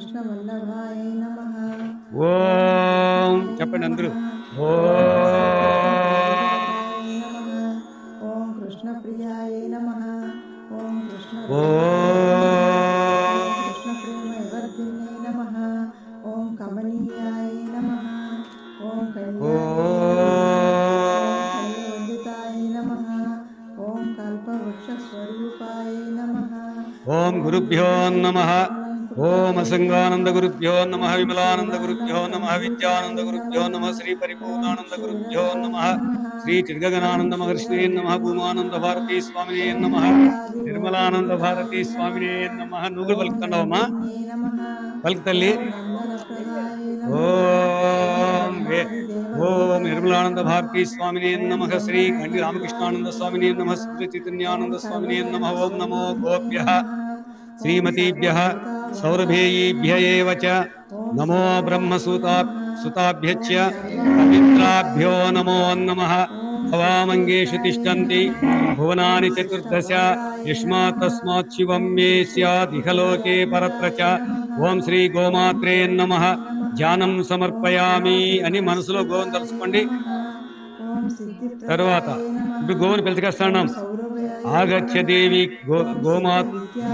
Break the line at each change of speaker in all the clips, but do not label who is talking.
కృష్ణ వల్లభాయ నమ.
ఓం. చెప్పండి అందరూ. ఓం.
ఓం
గురుభ్యో నమ విమలానంద గురుభ్యో నమ విద్యానంద గురుభ్యో నమ శ్రీ పరిపూర్ణానంద గురుభ్యో నమ శ్రీ తిరుగగనానంద మహర్షినే నమ భూమానంద భారతీ స్వామినే నమ నిర్మలానంద భారతీ స్వామినే నమ నువ్వు పలుకుతున్నావమ్మా పలుకు తల్లి ఓం ఓం నిర్మలానంద భారతీ స్వామినే నమ శ్రీ గండి రామకృష్ణానంద స్వామినే నమ శ్రీ చైతన్యానంద స్వామినే నమ ఓం నమో గోభ్య శ్రీమతీభ్య సౌరభేయీభ్య ఏవ చ. నమో బ్రహ్మసూతా సుతాభ్యచ్చ పవిత్రాభ్యో నమో నమః. భవామంగేషు తిష్టంతి. భువనాని చతుర్దశ. యస్మాత్ తస్మాత్ శివం మే స్యాదిహ లోకే పరత్ర చ. ఓం శ్రీ గోమాత్రే నమః. ధ్యానం సమర్పయామి అని మనసులో గోవును తలుచుకోండి.
ఓం సిద్ధి
తర్వాత ఇప్పుడు గోవుని పిలుచుకొస్తున్నాం ఆగచ్చ దేవి గో గోమా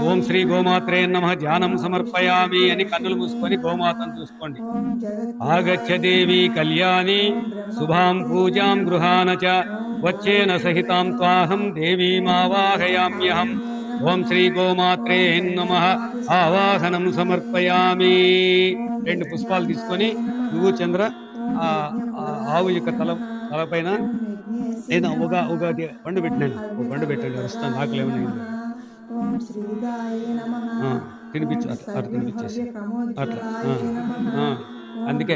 ఓం శ్రీ గోమాత్రే నమ ధ్యానం సమర్పయామి అని కన్నులు మూసుకొని గోమాతను చూసుకోండి. ఆగచ్చ దేవి కళ్యాణి శుభాం పూజాం గృహాన చ వచ్చేన సహితాం త్వాహం దేవీమావాహయామ్యహం ఓం శ్రీ గోమాత్రే నమ ఆవాహనం సమర్పయామి. రెండు పుష్పాలు తీసుకొని నువ్వు చంద్ర ఆవు యొక్క తల తలపైన నేను ఒక ఒక పండు పెట్టినాను. ఒక పండు పెట్టాను. వస్తాను ఆకలి ఏమైనా తినిపించు అట్లా తినిపించేసి. అట్లా అందుకే.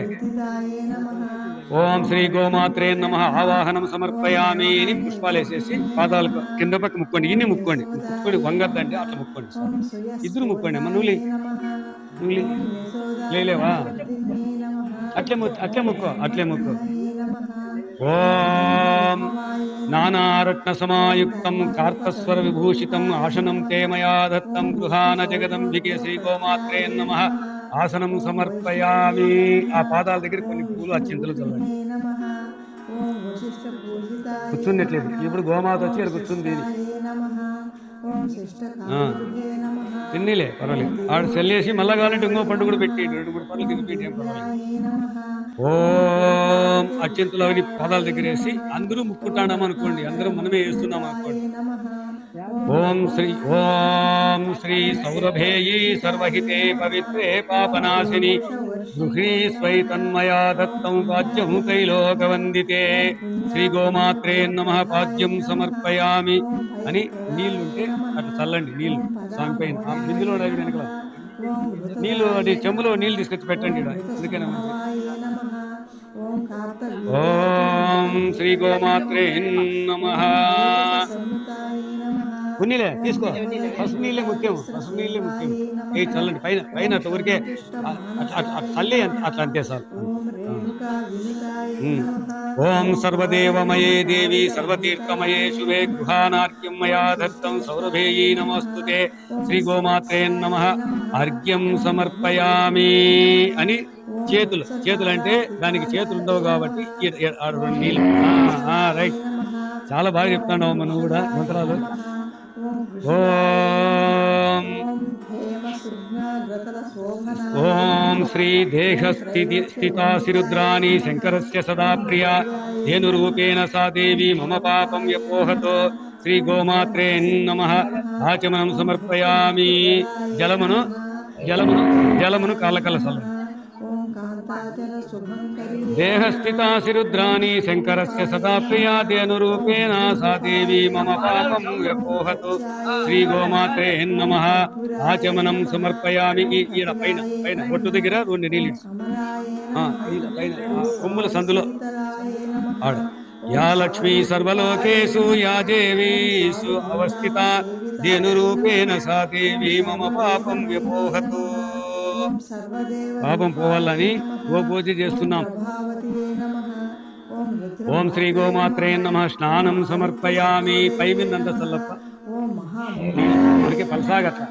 ఓం శ్రీ గోమాత్రే నమ. ఆవాహనం సమర్పయామి అని పుష్పాలు వేసేసి పాదాలు కింద పక్క ముక్కోండి. ఇన్ని ముక్కోండి. ముక్కోండి వంగద్దండి అట్లా ముక్కోండి ఇద్దరు ముక్కోండి అమ్మ. నువ్వులి నువ్వులి లేలేవా అట్లే ముక్కు అట్లే ముక్కో అట్లే ముక్కో. ఓం. నానారత్న సమాయుక్తం కార్తస్వర విభూషితం ఆసనం తే మయా దత్తం గృహాన జగదంబికే శ్రీ గోమాత్రే నమ. ఆసనం సమర్పయామి. ఆ పాదాల దగ్గర కొన్ని పూలు ఆ చింతలు చల్లండి
పూజితాయ
కూర్చున్నట్లేదు ఇప్పుడు గోమాత వచ్చి ఇక్కడ కూర్చుంది. తిన్నీలే పర్వాలేదు. ఆడు చెల్లేసి మళ్ళా కావాలంటే ఇంకో పండు కూడా పెట్టి రెండు మూడు పండ్లు తినిపించి ఏం పర్వాలేదు. ఓం అత్యంతలు పాదాల దగ్గర వేసి అందరూ ముక్కుంటాం అనుకోండి. అందరూ మనమే వేస్తున్నాం అనుకోండి. ఓం శ్రీ ఓం శ్రీ సౌరభేయీ సర్వహితే పవిత్రే పాపనాశిని గృహీ స్వై తన్మయా దత్తం పాద్యం కైలోకవందితే శ్రీ గోమాత్రే నమ పాద్యం సమర్పయామి అని నీళ్ళుంటే అట్లా చల్లండి నీళ్ళు స్వామి పైన. ఆ బిందులో వెనకల. నీళ్ళు అది చెంబులో నీళ్ళు తీసుకొచ్చి పెట్టండి
అందుకేనా ఓం
శ్రీ గోమాత్రే నమ.
నమ
ఉన్నీలే తీసుకో. పసుపు నీళ్ళే ముఖ్యం పసుపు నీళ్ళే ముఖ్యం ఏ చల్లండి పైన పైన అట్లా ఊరికే చల్లి అట్లా అంతే సార్.
ఓం
సర్వదేవమయే దేవి సర్వతీర్థమయే శుభే గృహానార్ఘ్యం మయా దత్తం సౌరభేయీ నమస్తుతే. శ్రీ గోమాత్రే నమ. అర్ఘ్యం సమర్పయామి అని చేతులు చేతులు అంటే దానికి చేతులు ఉండవు కాబట్టి నీళ్ళు. రైట్. చాలా బాగా చెప్తాను అమ్మ నువ్వు కూడా మంత్రాలు.
ఓం
ఓం శ్రీ దేహస్థితి స్థితి స్థితాసిరుద్రాణి శంకరస్య సదా ప్రియ. ధేనురూపేణ సా దేవి మమ పాపం వ్యపోహతో శ్రీ గోమాత్రే నమ. ఆచమనం సమర్పయామి. జలమును జలమును జలమును కాళ్ళకల్ల సల్లం
ఓం కాంతాచల
శంకరస్య సదా ప్రియా ధేనురూపేణ సా దేవి మమ పాపం వ్యపోహతు శ్రీ గోమాత్రే నమ ఆచమనం సమర్పయామి ఈయన పైన పైన ఒట్టు దగ్గర రెండు నీళ్ళు పైన కొమ్ముల సందులో. ఆడ. యా లక్ష్మీ సర్వలోకేషు యా దేవీషు అవస్థిత ధేనురూపేణ సా దేవి మమ పాపం వ్యపోహతు. పాపం పోవాలని గోపూజ చేస్తున్నాం.
ఓం
శ్రీ గోమాత్రే నమ. స్నానం సమర్పయామి. పై విన్నంత ఊరికే పలసాగట్ల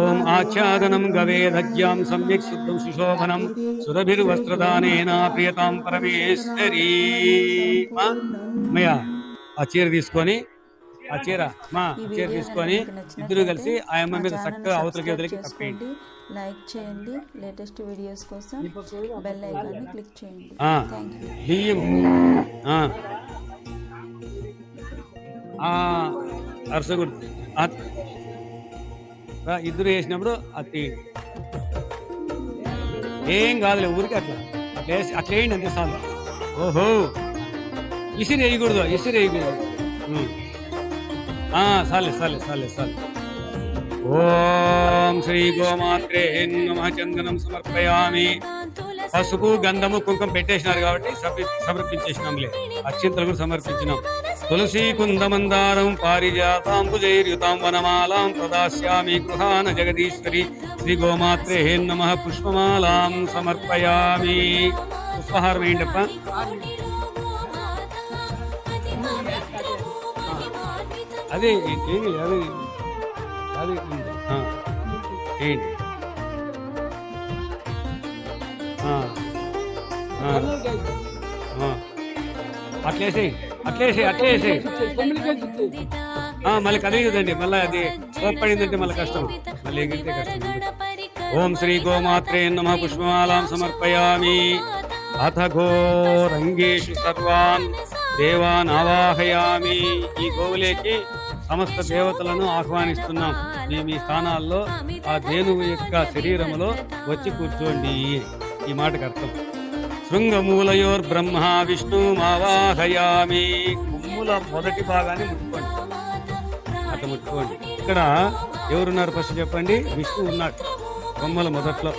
ఓం
ఆచ్ఛాదనం గవేదజ్ఞాం సమ్యక్ శుద్ధం సుశోభనం. సురభిర్వస్త్రదానేన ప్రియతాం పరమేశ్వరీ. అమ్మయ్య ఆ చీర తీసుకొని ఆ చీర మా చీర తీసుకొని ఇద్దరు కలిసి ఆ అమ్మ
మా
మీద చక్కగా అవతలకి తప్పేయండి
చేసుకోండి లైక్ చేయండి లేటెస్ట్ వీడియోస్ కోసం బెల్ ఐకాన్ని క్లిక్ చేయండి.
బియ్యం అరసగుడు ఇద్దరు వేసినప్పుడు అది ఏం కాదులే ఊరికి అట్లా. అట్లా వేసి అట్లా వేయండి అంతే చాలు ఓహో. ఇసిరి వేయకూడదు ఇసిరి వేయకూడదు. ఉం. ఆ, చాలే చాలే ఓం శ్రీ గోమాత్రే నమ చందనం సమర్పయామి. పసుపు గంధము కుంకుమ పెట్టేసినారు కాబట్టి సమర్పించేసినాంలే. అత్యంతలు కూడా సమర్పించినాం. తులసి కుందమందారం పారిజాతాంబుజైర్యుతాం వనమాలాం ప్రదాస్యామి గృహాన జగదీశ్వరి. శ్రీ గోమాత్రే నమ పుష్పమాలాం సమర్పయామి. పుష్పహారం ఏంటప్ప అదే ఏంటి అదే అదే ఏంటి? అట్లేసి అట్లేసి అట్లేసి మళ్ళీ కదిలిందండి మళ్ళీ అది కోప్పడిందంటే మళ్ళీ కష్టం. మళ్ళీ ఎగిరితే కష్టం. ఓం శ్రీ గోమాత్రే నమ పుష్పమాలాం సమర్పయామి. అథ ఘోరంగేషు సర్వాన్ దేవాన్ ఆవాహయామి ఈ గోవులేకి సమస్త దేవతలను ఆహ్వానిస్తున్నాం. మీ మీ స్థానాల్లో ఆ ధేనువు యొక్క శరీరములో వచ్చి కూర్చోండి. ఈ మాటకు అర్థం. శృంగమూలయోర్ బ్రహ్మ విష్ణు మావాహయామి. కుమ్ముల మొదటి భాగాన్ని ముట్టుకోండి. అట్లా ముట్టుకోండి. ఇక్కడ ఎవరున్నారు ఫస్ట్ చెప్పండి? విష్ణు ఉన్నాడు. కొమ్మల మొదట్లో.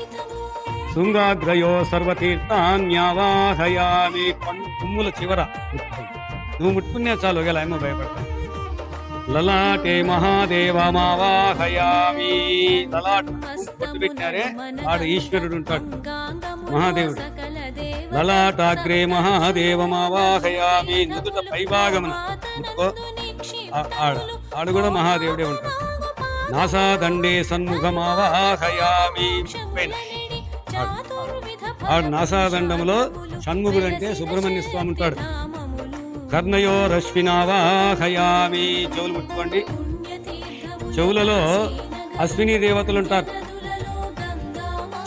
శృంగాగ్రయో సర్వతీర్థాన్యావాహయామి. కుమ్ముల చివర ముట్టుకోండి. నువ్వు ముట్టుకునే చాలు ఒకవేళ ఏమో భయపడతాను లలాటే మహాదేవమావాహయామి లలాట. బొట్టు పెట్టారే ఆడ ఈశ్వరుడు ఉంటాడు. మహాదేవుడు. లలాటాగ్రే మహాదేవమావాహయామి నుదుట పైభాగమున. ముట్టుకో. ఆడ. ఆడు కూడా మహాదేవుడే ఉంటాడు. నాసాదండే సన్ముఖమావాహయామి పైన. ఆడు. నాసాదండములో షణ్ముఖుడు అంటే సుబ్రహ్మణ్య స్వామి ఉంటాడు. కర్ణయో రశ్మినావాహయామి చెవులు ముట్టుకోండి. చెవులలో అశ్విని దేవతలు ఉంటారు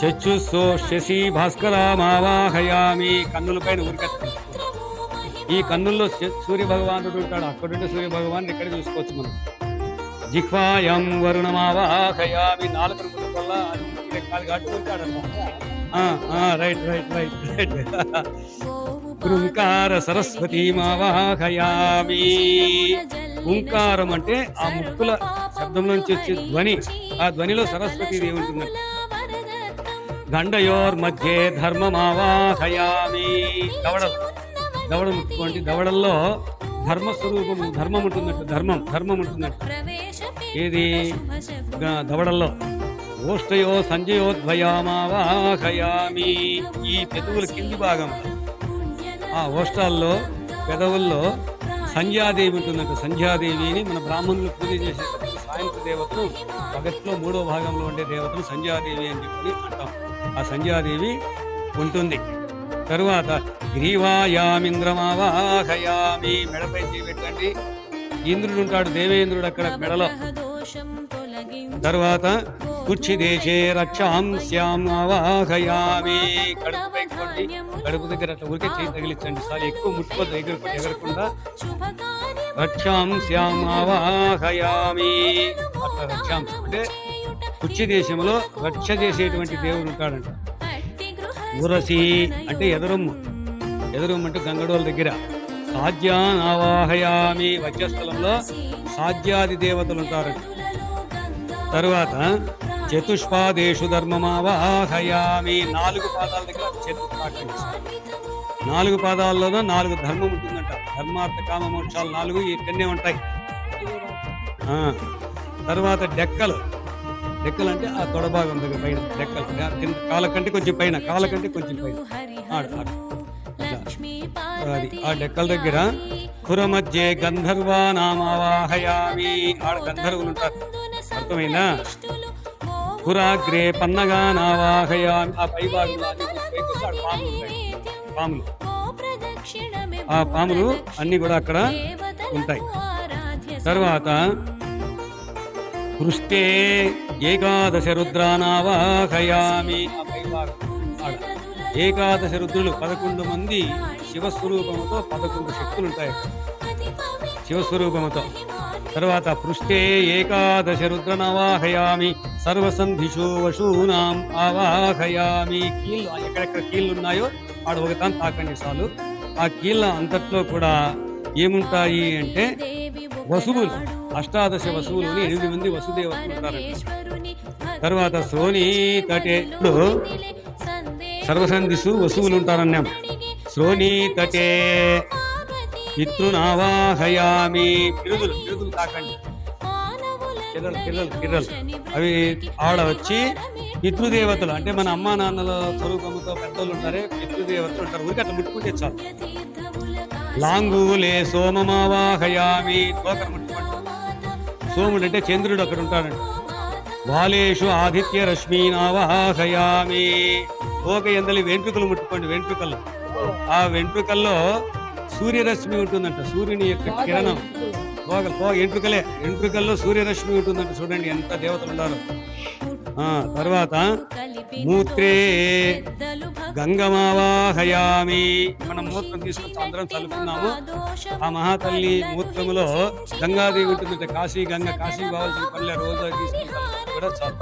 చచ్చుస్సో శశి భాస్కరామావాహయామి. కన్నుల పైన ఈ కన్నుల్లో సూర్య భగవానుడు ఉంటాడు అక్కడుంటే సూర్య భగవాన్ ఇక్కడ చూసుకోవచ్చు మనం. జిహ్వాయం వరుణమావాహయామి. నాలుగు వల్ల కాలు కట్టుకుంటాడు రైట్ రైట్ రైట్ రైట్ ఓంకార సరస్వతి మావాహయామి ఓంకారం అంటే ఆ ముక్కుల శబ్దం నుంచి వచ్చే ధ్వని. ఆ ధ్వనిలో సరస్వతి దేవి దండయోర్ మధ్య ధర్మమావాహయామి దవడ దవడ ముట్టుకోండి దవడల్లో ధర్మస్వరూపం ధర్మం ఉంటుందంట. ధర్మం ధర్మం ఉంటుందంట. ఏది? దవడల్లో. ఓష్టయో సంజయోద్వయామావాహయామి ఈ పెదవుల కింది భాగం. ఆ ఓష్టాల్లో పెదవుల్లో సంధ్యాదేవి ఉంటుందంట. సంధ్యాదేవిని మన బ్రాహ్మణులు పూజ చేసే సాయంత్ర దేవతను జగత్తులో మూడో భాగంలో ఉండే దేవతను సంధ్యాదేవి అని చెప్పి అంటాం. ఆ సంధ్యాదేవి ఉంటుంది. తరువాత గ్రీవాయామింద్రమావాహయామి. మెడపై చేయబెట్టండి ఇంద్రుడు ఉంటాడు దేవేంద్రుడు అక్కడ మెడలో. తరువాత కుర్చి దేశే రక్షాం శ్యాం కడుపు పెట్టుకోండి. కడుపు దగ్గర అట్లా ఊరికే చేయి తగిలించండి. సార్ ఎక్కువ ముట్టుకోదు ఎగురు ఎగరకుండా రక్షాం శ్యాం అట్లా రక్షాం. అంటే కుర్చి దేశంలో రక్ష చేసేటువంటి దేవుడు ఉంటాడంట. ఊరసి అంటే ఎదరొమ్ము. ఎదరొమ్ము అంటే గంగడోల దగ్గర. సాధ్యాన్ ఆవాహయామి. వజ్రస్థలంలో సాధ్యాది దేవతలు ఉంటారంట. తరువాత చతుష్పాదేషు ధర్మమావాహయామి నాలుగు పాదాల దగ్గర చతుష్పాఠం నాలుగు పాదాల్లోనూ నాలుగు ధర్మం ఉంటుందంట. ధర్మార్థ కామ మోక్షాలు నాలుగు ఇక్కడనే ఉంటాయి. తర్వాత డెక్కలు. డెక్కలు అంటే ఆ తొడభాగం దగ్గర పైన డెక్కలు. డా- కింద కొంచెం పైన కాలకంటే కొంచెం పైన. అది ఆ డెక్కల దగ్గర ఖుర మధ్య గంధర్వా నామావాహయామి ఆడ గంధర్వులు ఉంటారు. అర్థమైందా? పురాగ్రే పన్నగా నావాహయామి ఆ పై పాములు. ఆ పాములు అన్ని కూడా అక్కడ ఉంటాయి. తర్వాత పృష్టే ఏకాదశ రుద్రానావాహయామి. ఏకాదశ రుద్రులు పదకొండు మంది శివస్వరూపముతో పదకొండు శక్తులు ఉంటాయి శివస్వరూపముతో. తర్వాత పృష్ఠే ఏకాదశ రుద్రనవాహయామి. సర్వసంధిషు వశూనాం ఆవాహయామి. కీళ్ళు ఎక్కడెక్కడ కీళ్ళు ఉన్నాయో ఆడ ఒకతాను తాకండి చాలు. ఆ కీళ్ళ అంతట్లో కూడా ఏముంటాయి అంటే వసువులు అష్టాదశ వసువులు అని ఎనిమిది మంది వసుదేవతలు ఉంటారంట. తర్వాత శ్రోణి తటే సర్వసంధిసు వసువులు ఉంటారన్నాం. శ్రోణి తటే. పితృనావాహయామి పిరుదులు పిరుదులు తాకండి. పిల్లలు పిల్లలు పిల్లలు అవి ఆడ వచ్చి పితృదేవతలు అంటే మన అమ్మా నాన్నల స్వరూపముతో పెద్దలు ఉంటారే పితృదేవతలు ఉంటారు. ఊరికి అట్లా ముట్టుకుంటే చాలు. లాంగూలే సోమమావాహయామి. తోకను ముట్టుకోండి. సోముడు అంటే చంద్రుడు అక్కడ ఉంటాడండి. బాలేషు ఆదిత్య రశ్మీనావాహయామి. తోక ఎందలి వెంట్రుకలు ముట్టుకోండి వెంట్రుకల్లో. ఆ వెంట్రుకల్లో సూర్యరశ్మి ఉంటుందంట సూర్యుని యొక్క కిరణం. తోక తోక ఎంట్రుకలే ఎంట్రుకల్లో సూర్యరశ్మి ఉంటుందంట చూడండి ఎంత దేవతలు ఉన్నారు. తర్వాత మూత్రే గంగమావాహయామి. మనం మూత్రం తీసుకొని అందరం చల్లుకున్నాము ఆ మహాతల్లి మూత్రములో గంగాదేవి ఉంటుందంటే కాశీ గంగ కాశీ కావాల్సిన పనులే రోజు తీసుకుని కూడా చాలు.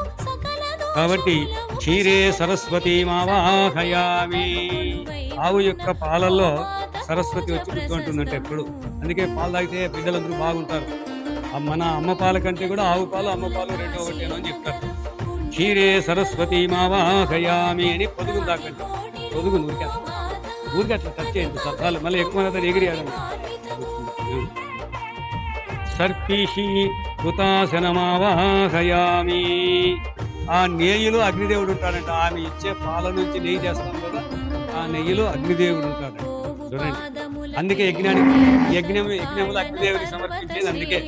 కాబట్టి క్షీరే సరస్వతి మావాహయామి. ఆవు యొక్క పాలల్లో సరస్వతి వచ్చి కూర్చుంటుందంటే ఎప్పుడు. అందుకే పాలు తాగితే బిడ్డలందరూ బాగుంటారు. మన అమ్మ పాల కంటే కూడా ఆవు పాలు అమ్మ పాలు రెండో ఒకటేనో అని చెప్తారు. క్షీరే సరస్వతి మావాహయామి అని పొదుగు దాకండి పొదుగు ఊరికే ఊరికి అట్లా టచ్ చేయండి. చాలు మళ్ళీ ఎక్కువ మంది ఎగిరి సర్పీషి హుతాశనమావాహయామి ఆ నెయ్యిలో అగ్నిదేవుడు ఉంటాడంట. ఆమె ఇచ్చే పాల నుంచి నెయ్యి చేస్తాం కదా ఆ నెయ్యిలో అగ్నిదేవుడు ఉంటాడు చూడండి అందుకే యజ్ఞానికి యజ్ఞం యజ్ఞములు అగ్నిదేవుడికి సమర్పించేది అందుకే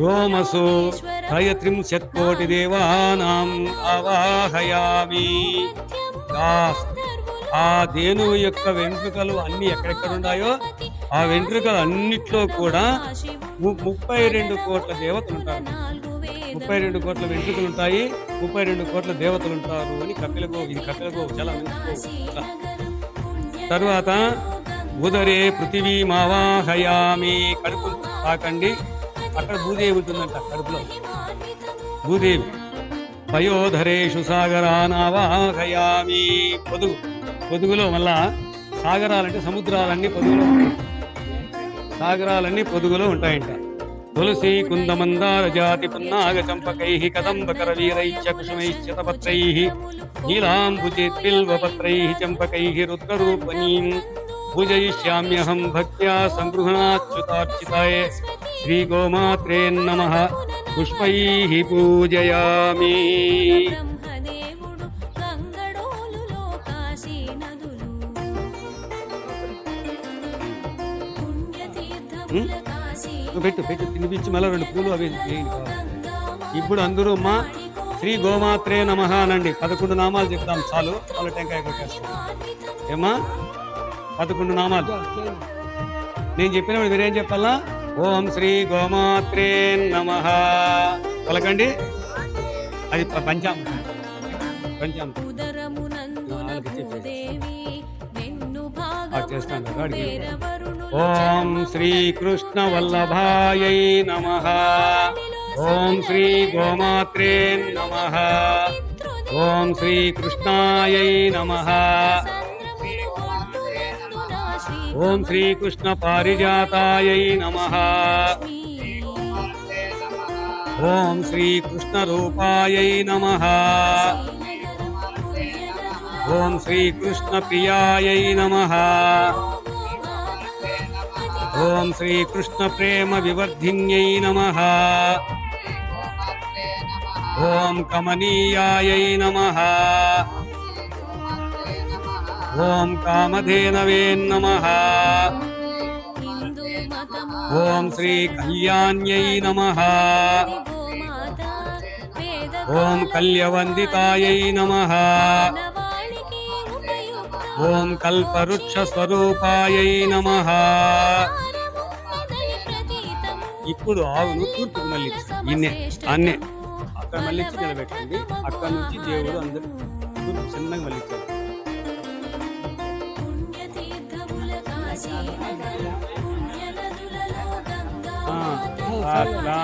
రోమసు త్రయత్రింశత్కోటి దేవానాం అవాహయామి ఆ దేనువు యొక్క వెంట్రుకలు అన్ని ఎక్కడెక్కడ ఉన్నాయో ఆ వెంట్రుకలు అన్నిట్లో కూడా ము- ముప్పై రెండు కోట్ల దేవతలు ఉంటారు ముప్పై రెండు కోట్ల వెంట్రుకలు ఉంటాయి ముప్పై రెండు కోట్ల దేవతలు ఉంటారు అని కపిలగో ఇది కపిలగో చాలా. తర్వాత ఉదరే పృథివీ మావాహయామి కడుపు తాకండి. అక్కడ భూదేవి ఉంటుందంట కడుపులో. భూదేవి. పయోధరేషు సాగరానావాహయామి పొదుగు. పొదుగులో మళ్ళా సాగరాలంటే సముద్రాలన్నీ పొదుగులో ఉంటాయి. సాగరాలన్నీ పొదుగులో ఉంటాయంట. तुलसी कुंदमंदार जाति पन्नाग चंपक कदंब कर वीर चकुशम शतपत्र कुन्दमन्दारजातिपुन्नागचम्पकैः कदम्बकरवीरैश्च कुसुमैश्च तपत्रैः नीलाम्बुजेत्पिल्वपत्रैः चम्पकैः रुद्ररूपणीम् पूजयिष्याम्यहं भक्त्या
सङ्गृहणाच्युतार्चिताय श्रीगोमात्रे नमः। पुष्पैः पूजयामि। Hmm?
పెట్టు పెట్టు తినిపించి మళ్ళీ రెండు పూలు అవి. ఇప్పుడు అందరూ మా శ్రీ గోమాత్రే నమ అనండి. పదకొండు నామాలు చెప్తాం చాలు. వాళ్ళ టెంకాయ కొట్టేస్తాం ఏమా పదకొండు నామాలు. నేను చెప్పినప్పుడు మీరేం చెప్పాలా? ఓం శ్రీ గోమాత్రే నమ. పలకండి. అది ప- పంచామృతం పంచామృతం
ఉదరమునందు
నాలుగు చెప్పేసి.
భూదేవి వెన్ను
ఆ చేస్తాను. కదా, అడిగి.
భాగమున
ఓం శ్రీకృష్ణ వల్లభాయై నమ ఓం శ్రీ గోమాత్రే నమ ఓం శ్రీకృష్ణాయై నమ ఓం శ్రీకృష్ణ పారిజాతాయై నమ ఓం శ్రీకృష్ణ రూపాయై నమ ఓం శ్రీకృష్ణ ప్రేమ వివర్ధిన్యై నమ. ఓం కమనీయాయై నమ. ఓం కామధేనవే నమ. ఓం శ్రీ కళ్యాణ్యై నమ. ఓం కల్యవందితాయై నమ. ఓం కల్పవృక్ష స్వరూపాయై నమ ఇప్పుడు ఆవును తూర్పుకు మళ్ళించు ఇన్నే అన్నే. అక్కడ మళ్ళించి నిలబెట్టండి అక్కడ నుంచి దేవుడు అందరు తూర్పు చిన్నగా అట్లా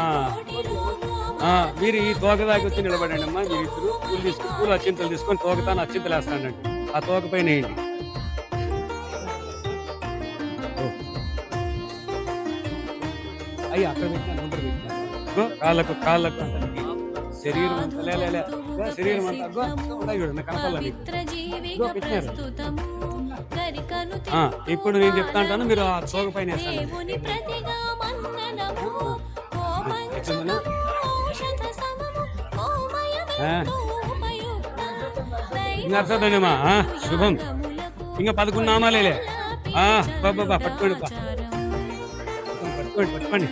ఆ, మీరు ఈ తోక దాకా వచ్చి నిలబడండి అమ్మా మీరు ఇద్దరు పూలు తీసుకుని పూలు అచ్చింతలు తీసుకొని తోకతాను అచ్చింతలు వేస్తానండి. ఆ తోక పైన వేయండి. అయ్యి అక్కడ ముందర కాళ్ళకు కాళ్ళకు శరీరం అంతా శరీరం అంతా అగ్గో, ఉన్నాయి చూడండి పెట్టినారు. ఇప్పుడు నేను చెప్తా అంటాను మీరు ఆ తోక పైన వేస్తాను ఎట్లుందన్నా? ఇంకా అర్థమైందమ్మా శుభం. ఇంకా పదకొండు నామాలేలే. బాబా పట్టుకోండి పట్టుకోండి పట్టుకోండి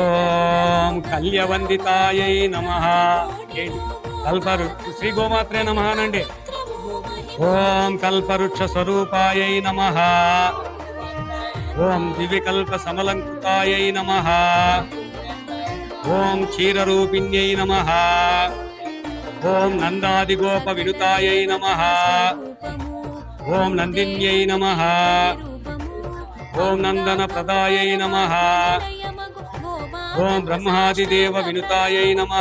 ఓం కళ్యవందితాయ నమ. కల్పరు శ్రీ గోమాత్రే నమ అనండి. ఓం కల్పవృక్ష స్వరూపాయ నమ. ఓం దివికల్ప సమలంకృతాయ నమ. ఓం క్షీరరూపిణ్యై నమ. ఓం నందాదిగోప వినుతాయై నమ. ఓం నందిన్యై నమ. ఓం నందన ప్రదాయై నమ. ఓం బ్రహ్మాదిదేవ వినుతాయై నమ.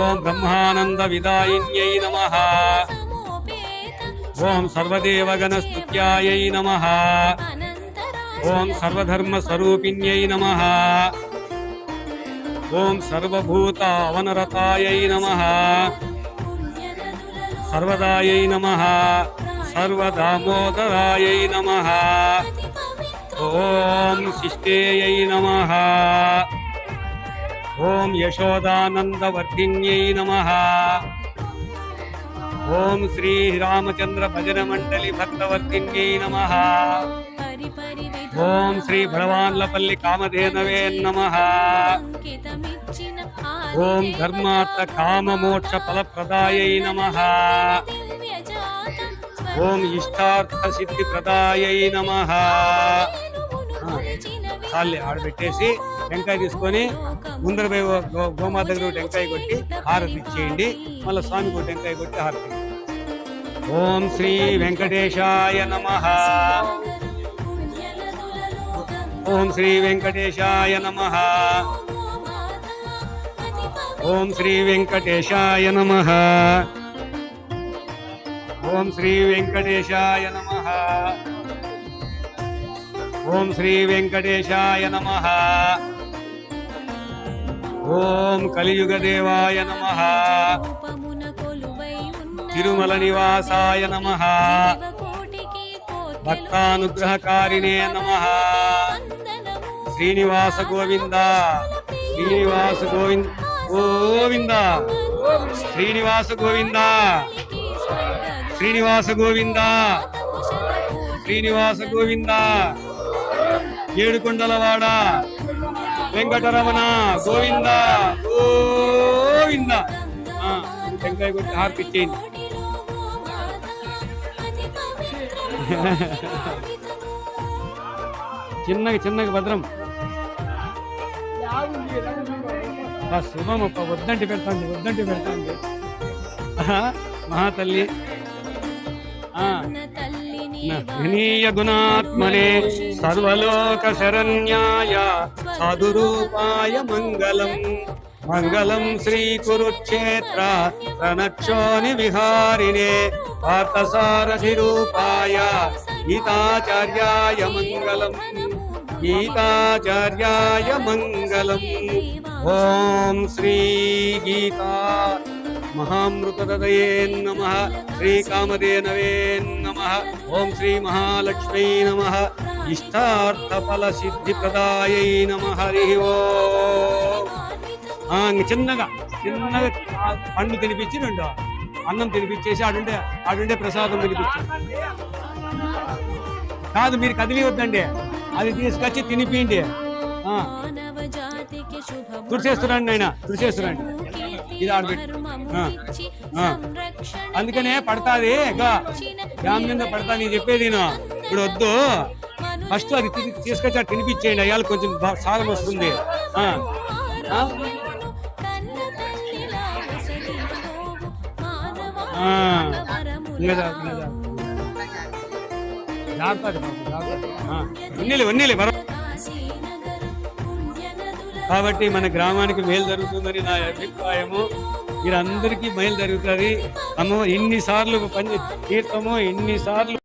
ఓం బ్రహ్మానంద విదాయిన్యై నమ. ఓం సర్వదేవగణ స్తుత్యాయై నమ. ఓం సర్వధర్మ స్వరూపిణ్యై నమ. ఓం సర్వభూత అవనరతాయై నమ. సర్వదాయై నమ. సర్వదామోదరాయై నమ. ఓం శిష్టేయై నమ. ఓం యశోదానందవర్ధిన్యై నమ. ఓం శ్రీ రామచంద్ర భజన మండలి భక్తవర్ధిన్యై నమ. ఓం శ్రీ భగవాన్లపల్లి కామధేనవే నమ. ఓం ధర్మార్థ కామ మోక్ష ఫలప్రదాయై నమ. ఓం ఇష్టార్థ సిద్ధి ప్రదాయై నమ కాళ్ళే ఆడబెట్టేసి టెంకాయ తీసుకొని ముందర పోయి గోమాత దగ్గర టెంకాయ కొట్టి హారతి ఇచ్చేయండి మళ్ళీ స్వామికి టెంకాయ కొట్టి హారతి ఓం శ్రీ వెంకటేశాయ నమ. ఓం శ్రీ వెంకటేశాయ నమ. ఓం శ్రీ వెంకటేశాయ నమ. ఓం శ్రీ వెంకటేశాయ నమ. ఓం శ్రీ వెంకటేశాయ నమ. ఓం కలియుగ దేవాయ నమ. తిరుమల నివాసాయ నమ. భక్తానుగ్రహకారిణే నమ. శ్రీనివాస గోవింద శ్రీనివాస గోవింద గోవింద శ్రీనివాస గోవింద శ్రీనివాస గోవింద శ్రీనివాస గోవింద ఏడుకొండలవాడ వెంకటరమణ గోవింద గోవింద ఆ, టెంకాయ కొట్టి హారతి ఇచ్చేయండి చిన్నగా చిన్నగా భద్రం ఆ శుభమప్ప వద్దంటి పెడతాంది వద్దంటి పెడతాంది. మహాతల్లి. ఆ. గుణాత్మనే సర్వలోక శరణ్యాయ సాధురూపాయ మంగళం. మంగళం శ్రీ కురుక్షేత్ర ప్రణక్షోని విహారిణే పార్థసారథి రూపాయ గీతాచార్యాయ మంగళం. గీతాచార్యాయ మంగళం. ఓం శ్రీ గీతా మహామృతదయే నమ. శ్రీకామధేనవే నమ. ఓం శ్రీ మహాలక్ష్మీ నమ. ఇష్టార్థఫల సిద్ధిప్రదాయ నమ. హరి ఓం. చిన్నగా చిన్నగా పండు తినిపించి రెండు. అన్నం తినిపించేసి ఆడుండే ఆడుండే ప్రసాదం తినిపించి కాదు మీరు కదిలి వద్దండి అది తీసుకొచ్చి తినిపిండి ఆ, ఆయన
మానవ
ఇది ఆడబెట్టు అందుకనే పడతాది గా మీద పడతా నేను చెప్పేది నేను. ఇప్పుడు వద్దు. ఫస్ట్ అది తిని- తీసుకొచ్చి తినిపించేయండి అయ్యాలు కొంచెం సాగం వస్తుంది. ఇంకా జాగ్రత్త. ఉన్నీలే ఉన్నీలే కాబట్టి మన గ్రామానికి మేలు జరుగుతుందని నా అభిప్రాయము. మీరందరికీ మేలు జరుగుతుంది. అమ్మో ఎన్నిసార్లు పని తీర్థము ఎన్నిసార్లు